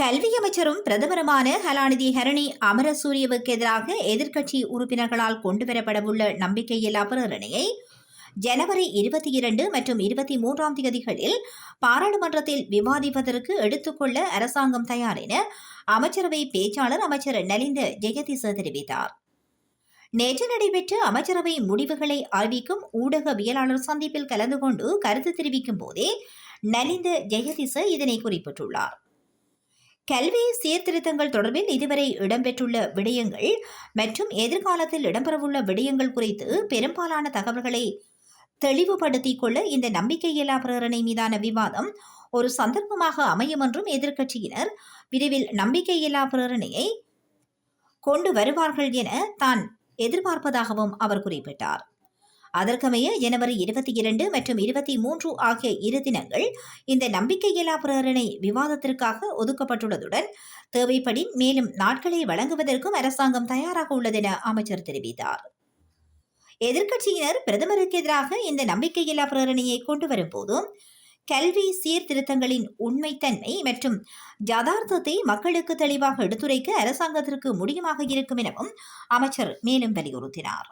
கல்வி அமைச்சரும் பிரதமருமான கலாநிதி ஹரணி அமரசூரியவுக்கு எதிராக எதிர்க்கட்சி உறுப்பினர்களால் கொண்டுவரப்படவுள்ள நம்பிக்கையில்லா பிரேரணையை ஜனவரி இருபத்தி இரண்டு மற்றும் இருபத்தி மூன்றாம் தேதிகளில் பாராளுமன்றத்தில் விவாதிப்பதற்கு எடுத்துக்கொள்ள அரசாங்கம் தயார் என அமைச்சரவை பேச்சாளர் அமைச்சர் நலிந்த ஜெயதிச தெரிவித்தார். நேற்று நடைபெற்ற அமைச்சரவை முடிவுகளை அறிவிக்கும் ஊடகவியலாளர் சந்திப்பில் கலந்து கொண்டு கருத்து தெரிவிக்கும் போதே நலிந்த ஜெயதிச இதனை குறிப்பிட்டுள்ளார். கல்வி சீர்திருத்தங்கள் தொடர்பில் இதுவரை இடம்பெற்றுள்ள விடயங்கள் மற்றும் எதிர்காலத்தில் இடம்பெறவுள்ள விடயங்கள் குறித்து பெரும்பாலான தகவல்களை தெளிவுபடுத்திக் கொள்ள இந்த நம்பிக்கையில்லா பிரேரணை மீதான விவாதம் ஒரு சந்தர்ப்பமாக அமையும் என்றும் எதிர்க்கட்சியினர் விரைவில் நம்பிக்கையில்லா பிரேரணையை கொண்டு வருவார்கள் என தான் எதிர்பார்ப்பதாகவும் அவர் குறிப்பிட்டார். அதற்கமைய ஜனவரி இருபத்தி இரண்டு மற்றும் இருபத்தி மூன்று ஆகிய இரு தினங்கள் இந்த நம்பிக்கையில்லா பிரேரணை விவாதத்திற்காக ஒதுக்கப்பட்டுள்ளதுடன் தேவைப்படி மேலும் நாட்களை வழங்குவதற்கும் அரசாங்கம் தயாராக உள்ளதென அமைச்சர் தெரிவித்தார். எதிர்க்கட்சியினர் பிரதமருக்கு எதிராக இந்த நம்பிக்கையில்லா பிரேரணையை கொண்டு வரும்போதும் கல்வி சீர்திருத்தங்களின் உண்மைத்தன்மை மற்றும் யதார்த்தத்தை மக்களுக்கு தெளிவாக எடுத்துரைக்க அரசாங்கத்திற்கு முடியுமாக இருக்கும் எனவும் அமைச்சர் மேலும் வலியுறுத்தினார்.